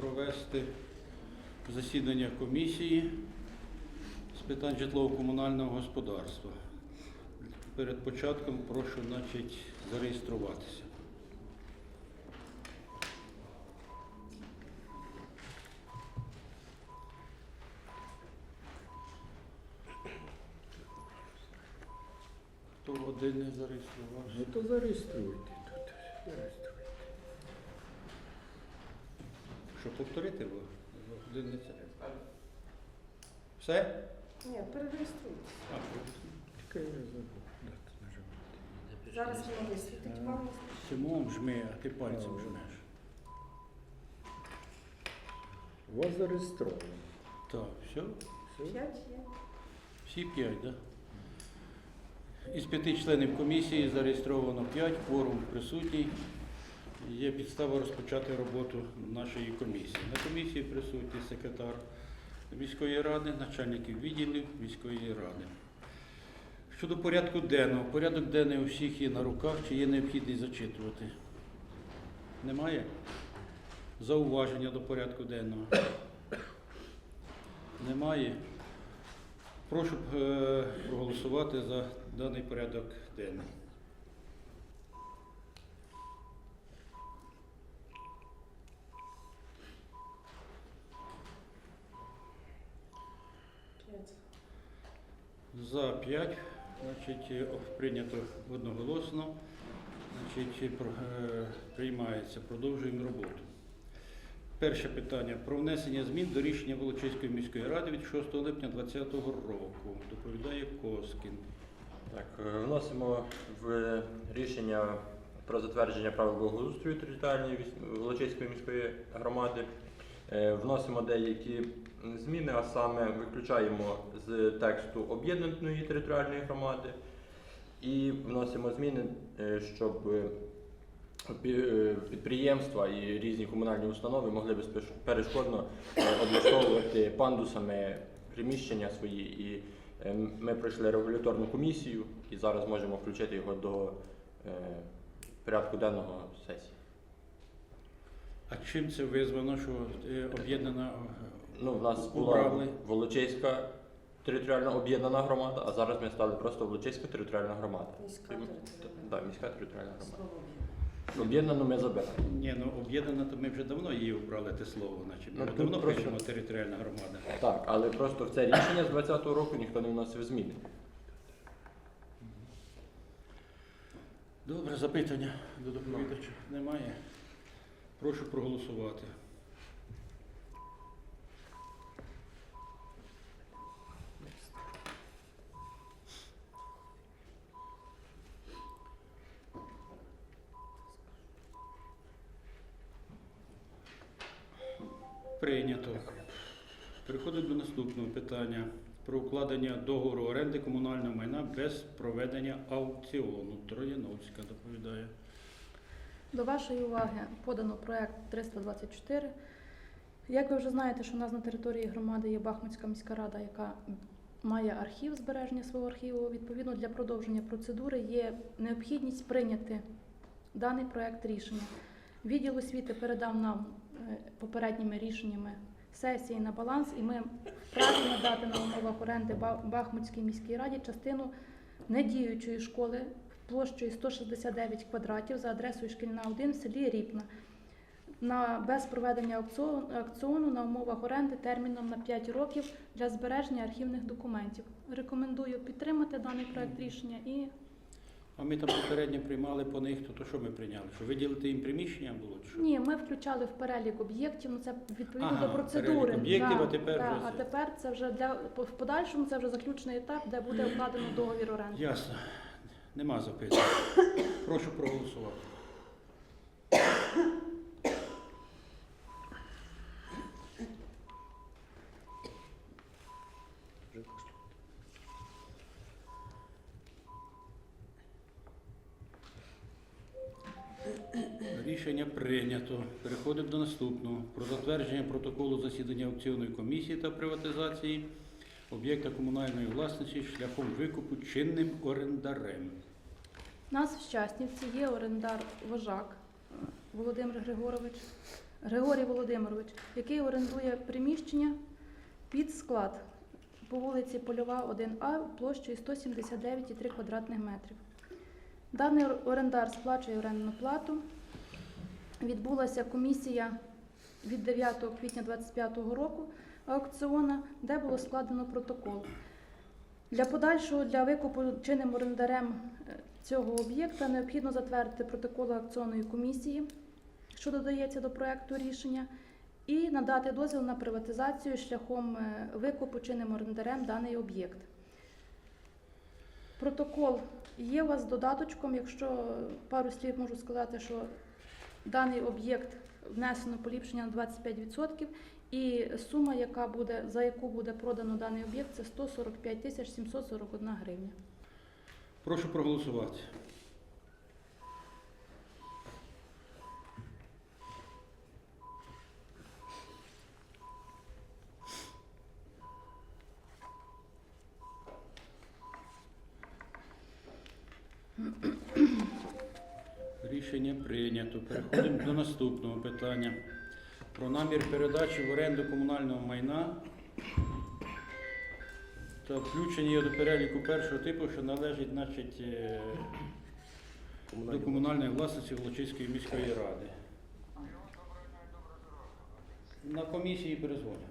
провести засідання комісії з питань житлово-комунального господарства. Перед початком прошу значить, зареєструватися. Хто один не зареєструвався? Ну то зареєструйте тут. Що повторити було? Один. Все? Ні, перереєструйтесь. А, Тільки. Зараз воно висвітить вам. Симом жми, а ти пальцем жмеш. У вас зареєстровано. Так, все? Все? П'ять є. Всі п'ять, так? Да? Із п'яти членів комісії зареєстровано п'ять, кворум присутній. Є підстава розпочати роботу нашої комісії. На комісії присутній секретар міської ради, начальників відділів міської ради. Щодо порядку денного, порядок денний у всіх є на руках, чи є необхідність зачитувати? Немає? Зауваження до порядку денного? Немає? Прошу е, проголосувати за даний порядок денний. П'ять. За 5, значить, е, прийнято одноголосно. Значить, е, е, приймається. Продовжуємо роботу. Перше питання про внесення змін до рішення Волочиської міської ради від 6 липня 2020 року. Доповідає Коскін. Так, вносимо в рішення про затвердження правил благоустрою територіальної Волочиської міської громади. Е, Вносимо деякі зміни, а саме виключаємо з тексту об'єднаної територіальної громади і вносимо зміни, е, щоб е, підприємства і різні комунальні установи могли безперешкодно облаштовувати пандусами приміщення свої. І Ми пройшли регуляторну комісію і зараз можемо включити його до порядку денного сесії. А чим це визвано, що е, об'єднана е, Ну, в нас була. Волочиська територіальна об'єднана громада, а зараз ми стали просто Волочиська територіальна громада. Міська територіальна. Да, міська територіальна громада. Об'єднану ми забрали. Ні, ну об'єднана, то ми вже давно її обрали те слово, наче. Ми Ну, тут давно просто- пишемо територіальна громада. Так, але просто в це рішення з 2020 року ніхто не вносив зміни. Добре, запитання до доповідача немає. Прошу проголосувати. Прийнято. Переходимо до наступного питання про укладення договору оренди комунального майна без проведення аукціону. Трояновська доповідає. До вашої уваги подано проект 324. Як ви вже знаєте, що у нас на території громади є Бахмутська міська рада, яка має архів збереження свого архіву. Відповідно, для продовження процедури є необхідність прийняти даний проект рішення. Відділ освіти передав нам е, попередніми рішеннями сесії на баланс, і ми вправі надати на умовах оренди Бахмутській міській раді частину недіючої школи площею 169 квадратів за адресою Шкільна 1 в селі Ріпна на без проведення аукціону, на умовах оренди терміном на 5 років для збереження архівних документів. Рекомендую підтримати даний проект рішення і А ми там попередньо приймали по них, то, то що ми прийняли? Що виділити їм приміщення було? Чи що? ні, ми включали в перелік об'єктів. Ну це відповідно Ага, до процедури. об'єктів, Да, а тепер да, вже а тепер це вже для в подальшому. Це вже заключний етап, де буде укладено договір оренди. Ясно. Нема запитань. Прошу проголосувати. Рішення прийнято. Переходимо до наступного. Про затвердження протоколу засідання аукціонної комісії та приватизації об'єкта комунальної власності шляхом викупу чинним орендарем. Нас в Щаснівці є орендар вожак Володимир Григорович. Григорій Володимирович, який орендує приміщення під склад по вулиці Польова, 1А площею 179,3 квадратних метрів. Даний орендар сплачує орендну плату. Відбулася комісія від 9 квітня 2025 року аукціона, де було складено протокол. Для подальшого для викупу чинним орендарем е, цього об'єкта необхідно затвердити протокол аукціонної комісії, що додається до проекту рішення, і надати дозвіл на приватизацію шляхом е, викупу чинним орендарем даний об'єкт. Протокол є у вас додаточком. Якщо пару слів можу сказати, що даний об'єкт внесено поліпшення на 25%, і сума, яка буде, за яку буде продано даний об'єкт, це 145 тисяч 741 гривня. Прошу проголосувати. Рішення прийнято. Переходимо до наступного питання. Про намір передачі в оренду комунального майна та включення його до переліку першого типу, що належить значить, е, до комунальної власності Волочиської міської ради. На комісії перезвоню.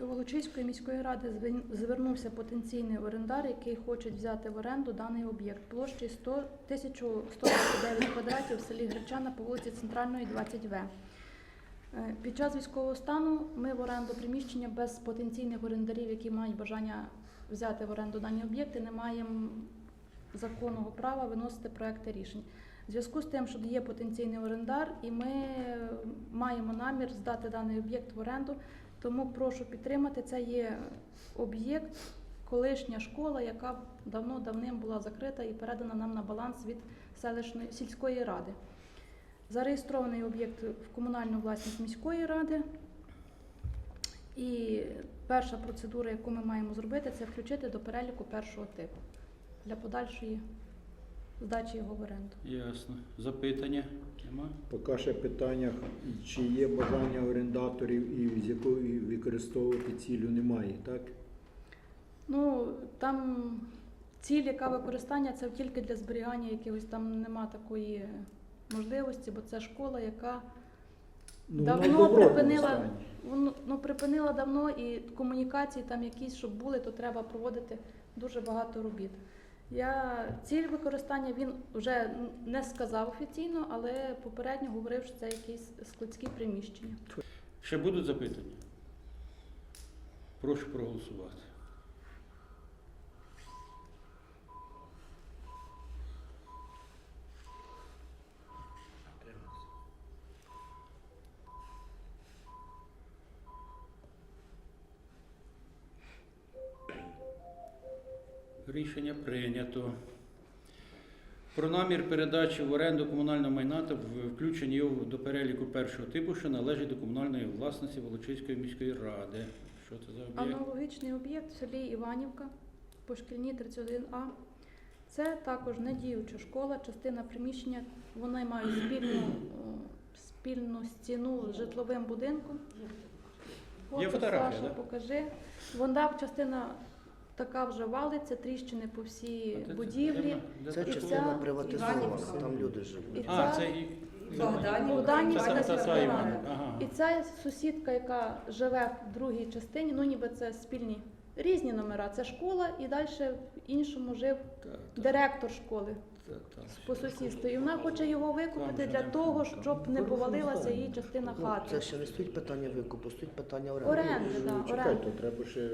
До Волочиської міської ради звернувся потенційний орендар, який хоче взяти в оренду даний об'єкт площею 100 1129 квадратів в селі Гречана по вулиці Центральної, 20В. Е, Під час військового стану ми в оренду приміщення без потенційних орендарів, які мають бажання взяти в оренду дані об'єкти, не маємо законного права виносити проекти рішень. В зв'язку з тим, що є потенційний орендар, і ми маємо намір здати даний об'єкт в оренду, тому прошу підтримати. Це є об'єкт, колишня школа, яка давно давним була закрита і передана нам на баланс від селищної сільської ради. Зареєстрований об'єкт в комунальну власність міської ради. І перша процедура, яку ми маємо зробити, це включити до переліку першого типу для подальшої здачі його в оренду. Ясно. Запитання? Нема? Поки ще питання, чи є бажання орендаторів і з якою використовувати цілю немає, так? Ну там ціль, яка використання, це тільки для зберігання якихось там нема такої можливості, бо це школа, яка Ну, Давно припинила- воно ну, припинила давно і комунікації там якісь, щоб були, то треба проводити дуже багато робіт. Я ціль використання він вже не сказав офіційно, але попередньо говорив, що це якісь складські приміщення. Ще будуть запитання? Прошу проголосувати. Рішення прийнято. Про намір передачі в оренду комунального майна та включення його до переліку першого типу, що належить до комунальної власності Волочиської міської ради. Що це за об'єкт? Аналогічний об'єкт в селі Іванівка по шкільній 31А. Це також недіюча школа, частина приміщення. Вони мають спільну, спільну стіну з житловим будинком. Є Фото, фотографія, Саша, да? покажи. Вона частина така вже валиться, тріщини по всій А будівлі. Це це? частина приватизована, там люди І живуть. А, це- це і... Та сільська Івана. рада. Ага. І ця сусідка, яка живе в другій частині, ну ніби це спільні різні номера. Це школа, і далі в іншому жив директор школи по сусідству. І вона хоче його викупити для того, щоб не повалилася її частина Ну, хати. це ще не стоїть питання викупу, стоїть питання оренди. Оренди, Ну, так, оренди. треба ще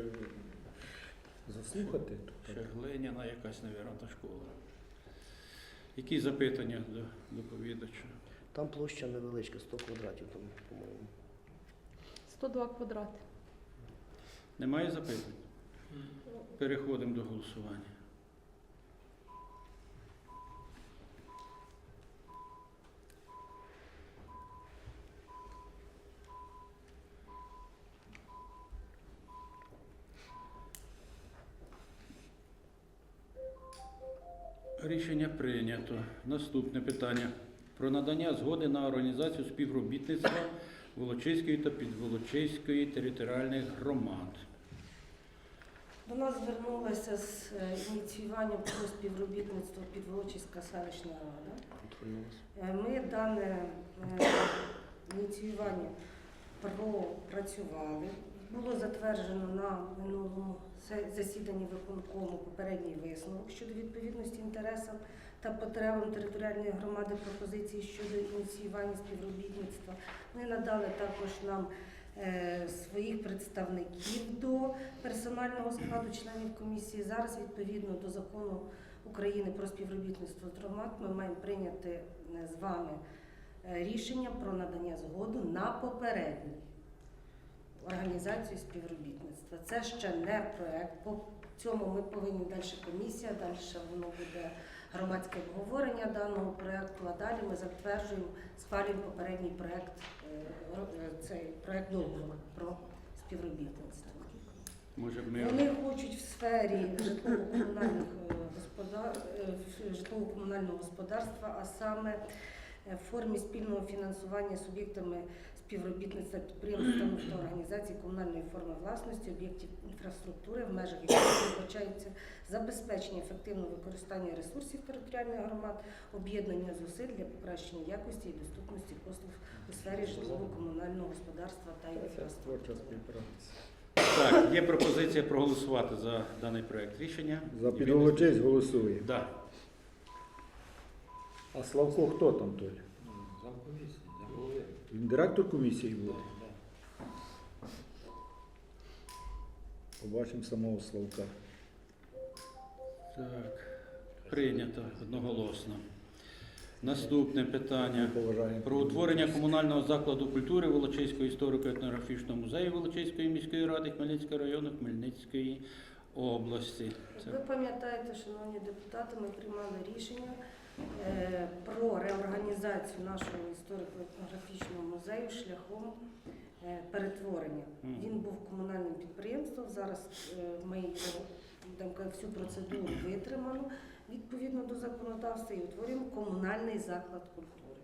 заслухати. Ще глиняна якась, мабуть, та школа. Які запитання до доповідача? Там площа невеличка, 100 квадратів, там, по-моєму. 102 квадрати. Немає запитань? Переходимо до голосування. Рішення прийнято. Наступне питання. Про надання згоди на організацію співробітництва Волочиської та Підволочиської територіальних громад. До нас звернулася з е, ініціюванням про співробітництво Підволочиська селищна рада. Е, Ми дане е, ініціювання пропрацювали. Було затверджено на минулому засіданні виконкому попередній висновок щодо відповідності інтересам та потребам територіальної громади пропозиції щодо ініціювання співробітництва. Вони надали також нам е, своїх представників до персонального складу членів комісії. Зараз, відповідно до закону України про співробітництво з громад, ми маємо прийняти е, з вами е, рішення про надання згоду на попередню організацію співробітництва. Це ще не проект. По цьому ми повинні далі комісія, далі воно буде громадське обговорення даного проекту, а далі ми затверджуємо, схвалюємо попередній проект, е, е, цей проект договору про співробітництво. Може, ми Вони хочуть в сфері житлово-комунальних е, господар... е, в- житлово-комунального господарства, а саме в формі спільного фінансування суб'єктами співробітництва підприємств та організацій комунальної форми власності об'єктів інфраструктури в межах яких передбачається забезпечення ефективного використання ресурсів територіальних громад, об'єднання зусиль для покращення якості і доступності послуг у сфері житлово-комунального господарства та інфраструктури. так, є пропозиція проголосувати за даний проект рішення. За Підволочиськ голосує. Да. А Славко хто там Толя? Він директор комісії буде. Побачимо самого Славка. Так, прийнято одноголосно. Наступне питання. Поважаємо. Про утворення комунального закладу культури Волочиського історико-етнографічного музею Волочиської міської ради Хмельницького району Хмельницької області. Це Ви пам'ятаєте, шановні депутати, ми приймали рішення про реорганізацію нашого історико-етнографічного музею шляхом е, перетворення. Він був комунальним підприємством. Зараз е, ми його там всю процедуру витримано відповідно до законодавства і утворюємо комунальний заклад культури,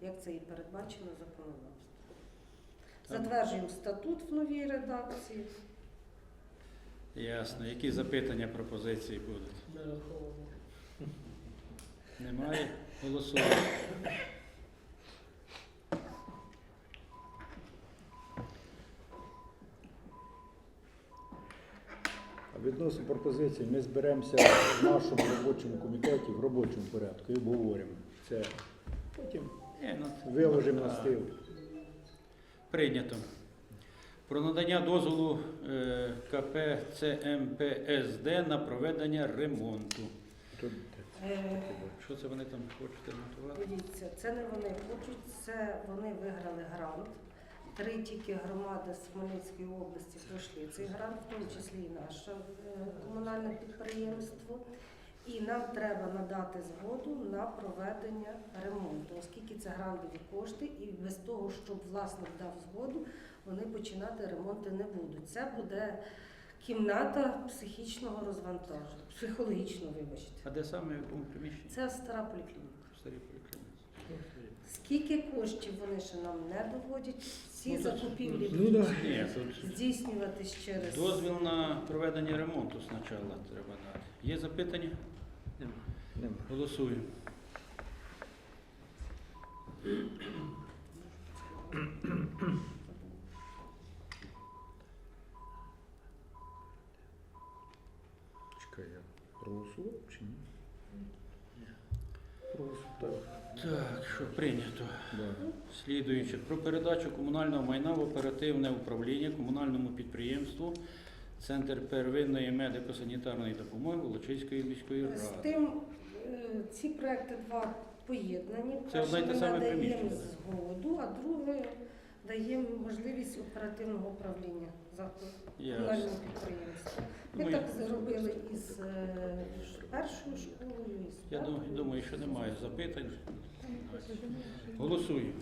як це і передбачено законодавством. Затверджуємо статут в новій редакції. ясно. Які запитання, пропозиції будуть? Немає? Голосуємо. Відносно пропозицій ми зберемося в нашому робочому комітеті в робочому порядку і обговоримо. Це потім Ні, ну, виложимо на так. стіл. Прийнято. Про надання дозволу е, КП ЦМПСД на проведення ремонту. Е, Що це вони там хочуть ремонтувати? Дивіться, це не вони хочуть, це вони виграли грант. Три тільки громади з Хмельницької області пройшли цей грант, в тому числі і наше е, комунальне підприємство. І нам треба надати згоду на проведення ремонту, оскільки це грантові кошти, і без того, щоб власник дав згоду, вони починати ремонти не будуть. Це буде кімната психічного розвантаження, психологічного, вибачте. А де саме в якому приміщенні? Це стара поліклініка. В старій поліклініці. Скільки коштів вони ще нам не доводять, всі Ну, закупівлі ну, будуть да. Ні, тут здійснюватись через дозвіл на проведення ремонту спочатку треба дати. Є запитання? нема. Голосуємо. Проголосував чи ні? Проголосував. Так, що прийнято. Да. Слідуючи про передачу комунального майна в оперативне управління комунальному підприємству Центр первинної медико-санітарної допомоги Волочиської міської ради. з тим. е, Ці проекти два поєднані. Це одне й те ми саме надаємо приміщення, згоду, а друге даємо можливість оперативного управління закладу Ясно. комунального підприємства. Ми Думаю, так зробили із е, першою школою, і з Я думаю, думаю, що немає запитань. Голосуємо.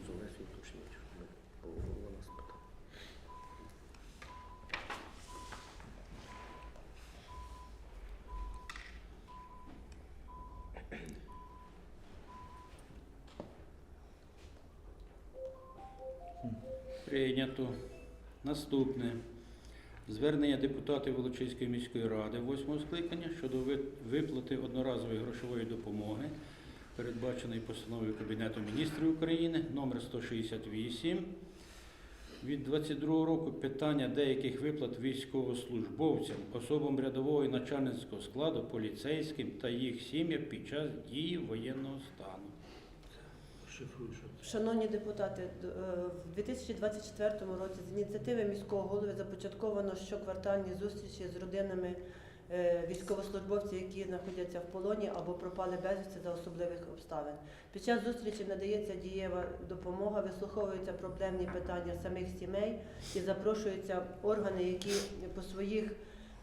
Прийнято. Наступне. Звернення депутатів Волочиської міської ради восьмого скликання щодо виплати одноразової грошової допомоги, передбаченої постановою Кабінету міністрів України номер 168 від 22 року питання деяких виплат військовослужбовцям, особам рядового і начальницького складу, поліцейським та їх сім'ям під час дії воєнного стану. Шановні депутати, е, в 2024 році з ініціативи міського голови започатковано щоквартальні зустрічі з родинами е, військовослужбовців, які знаходяться в полоні або пропали безвісти за особливих обставин. Під час зустрічі надається дієва допомога, вислуховуються проблемні питання самих сімей і запрошуються органи, які по своїх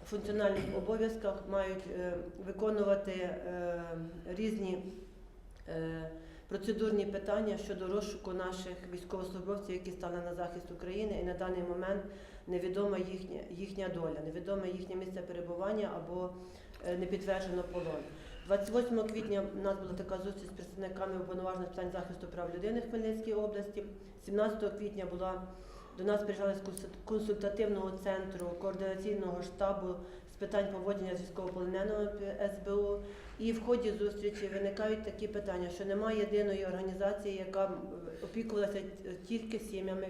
функціональних обов'язках мають е, виконувати різні. Процедурні питання щодо розшуку наших військовослужбовців, які стали на захист України, і на даний момент невідома їхня, їхня доля, невідоме їхнє місце перебування або е, не підтверджено полон. 28 квітня у нас була така зустріч з представниками уповноважених питань захисту прав людини в Хмельницькій області. 17 квітня була до нас приїжджали з консуль- консультативного центру координаційного штабу питань поводження з військовополоненими СБУ. І в ході зустрічі виникають такі питання, що немає єдиної організації, яка опікувалася т- тільки сім'ями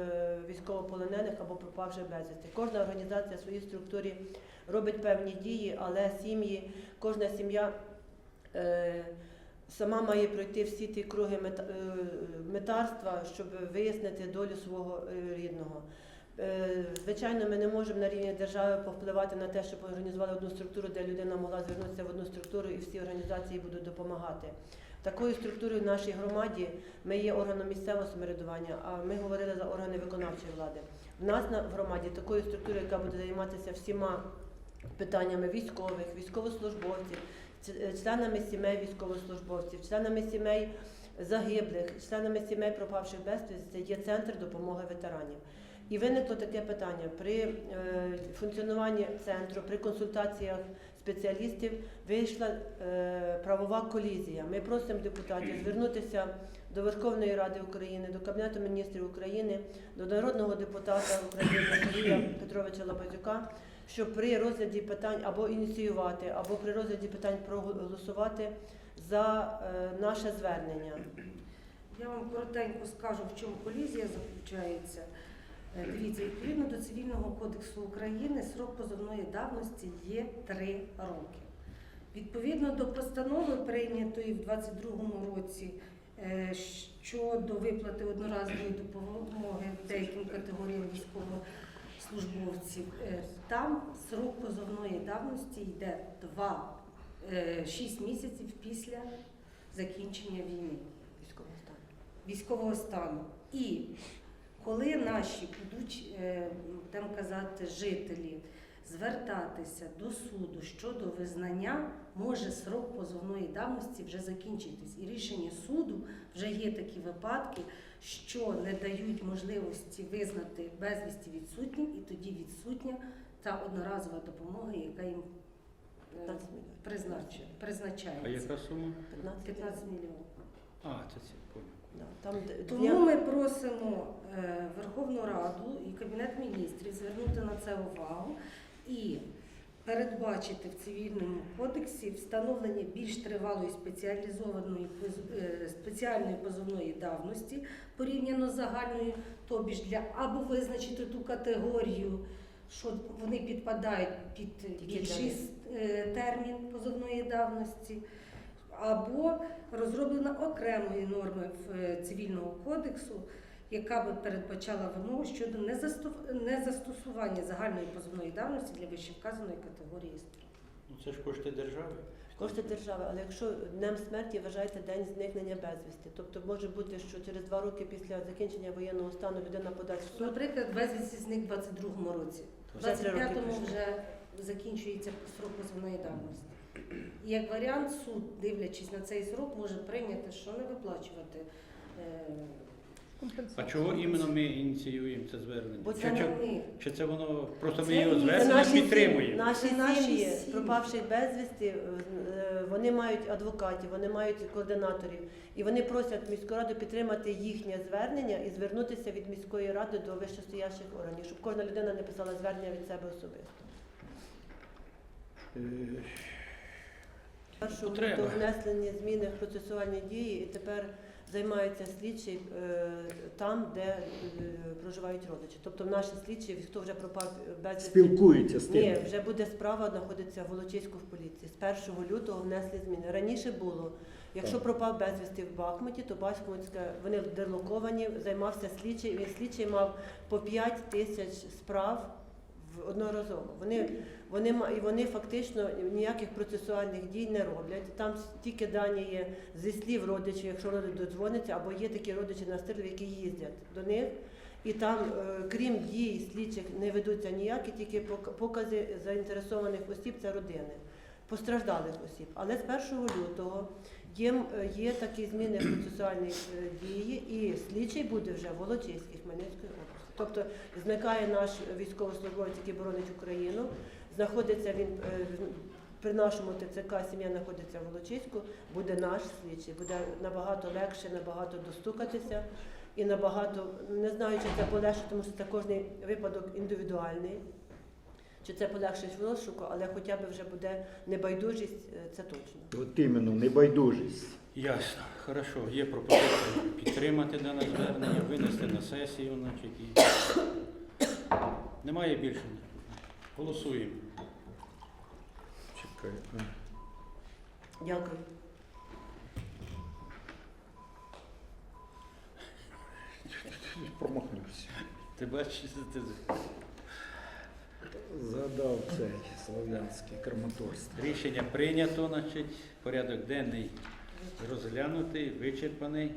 е, військовополонених або пропавших безвісти. Кожна організація в своїй структурі робить певні дії, але сім'ї, кожна сім'я е, сама має пройти всі ті круги е, метарства, щоб вияснити долю свого е, рідного. Е, Звичайно, ми не можемо на рівні держави повпливати на те, щоб організували одну структуру, де людина могла звернутися в одну структуру і всі організації будуть допомагати. Такою структурою в нашій громаді ми є органом місцевого самоврядування, а ми говорили за органи виконавчої влади. В нас на громаді такою структурою, яка буде займатися всіма питаннями військових, військовослужбовців, е, членами сімей військовослужбовців, членами сімей загиблих, членами сімей пропавших безвісти є центр допомоги ветеранів. І виникло таке питання при е, функціонуванні центру, при консультаціях спеціалістів вийшла е, правова колізія. Ми просимо депутатів звернутися до Верховної Ради України, до Кабінету міністрів України, до народного депутата України Сергія Петровича Лабазюка, щоб при розгляді питань або ініціювати, або при розгляді питань проголосувати за е, наше звернення. Я вам коротенько скажу, в чому колізія заключається. Е, Дивіться, відповідно до Цивільного кодексу України срок позовної давності є 3 роки. Відповідно до постанови, прийнятої в 2022 році е, щодо виплати одноразової допомоги деяким категоріям військовослужбовців, е, там срок позовної давності йде 2, 6 місяців після закінчення війни Військового стану. військового стану. І коли наші будуть, е, будемо казати, жителі звертатися до суду щодо визнання, може срок позовної давності вже закінчитись. І рішення суду вже є такі випадки, що не дають можливості визнати безвісті відсутнім, і тоді відсутня та одноразова допомога, яка їм е, 15 мільйонів. А яка сума? 15 15 мільйонів. А, це це понял. Там Тому дві- ми просимо е, Верховну Раду і Кабінет міністрів звернути на це увагу і передбачити в цивільному кодексі встановлення більш тривалої спеціалізованої е, спеціальної позовної давності порівняно з загальною, тобі ж для або визначити ту категорію, що вони підпадають під більший для е, термін позовної давності або розроблена окремої норми в е, цивільного кодексу, яка би передбачала вимогу щодо незастосування загальної позовної давності для вищевказаної категорії справ. Ну це ж кошти держави. Кошти держави, але якщо днем смерті вважаєте день зникнення безвісти, тобто може бути, що через два роки після закінчення воєнного стану людина подасть в суд. Наприклад, безвісті зник у 22-му році. У Вже 25-му вже закінчується срок позовної давності. Як варіант, суд, дивлячись на цей срок, може прийняти, що не виплачувати е, А чого іменно ми ініціюємо це звернення? Бо Чи, Це чи, не ми. чи це воно просто ми його звернення наші підтримуємо? наші наші сім'ї, сім'ї. безвісти, е, вони мають адвокатів, вони мають координаторів, і вони просять міську раду підтримати їхнє звернення і звернутися від міської ради до вищестоящих органів, щоб кожна людина не писала звернення від себе особисто. Е, Першу лютого внесені зміни в процесуальні дії, і тепер займаються слідчі е, там, де е, проживають родичі. Тобто наші слідчі, хто вже пропав безвісти, Спілкуються з Ні, вже буде справа знаходиться в Волочиську в поліції. З 1 лютого внесли зміни. Раніше було, якщо Так. пропав безвісти в Бахмуті, то Бахмутська вони дерлоковані, займався слідчий. Він слідчий мав по 5 тисяч справ в- одноразово. Вони вони і вони фактично ніяких процесуальних дій не роблять. Там тільки дані є зі слів родичів, якщо родич додзвониться, або є такі родичі на стилі, які їздять до них. І там, е, крім дій слідчих, не ведуться ніякі, тільки пок- покази заінтересованих осіб це родини, постраждалих осіб. Але з 1 лютого є, е, є такі зміни в е, дії, і слідчий буде вже Волочиській Хмельницької області. Тобто зникає наш військовослужбовець, який боронить Україну, знаходиться він е, при нашому ТЦК, сім'я знаходиться в Волочиську, буде наш слідчий, буде набагато легше, набагато достукатися і набагато не знаю, чи це полегшить, тому що це кожний випадок індивідуальний. Чи це полегшить в розшуку, але хоча б вже буде небайдужість, е, це точно. От іменно, небайдужість. Ясно, хорошо. Є пропозиція підтримати дане звернення, винести на сесію, значить, і... Немає більше. Голосуємо. Чекай. Дякую. Промахнувся. Ти бачиш, ти... Згадав цей слов'янське краматорство. рішення прийнято, значить, порядок денний розглянутий, вичерпаний.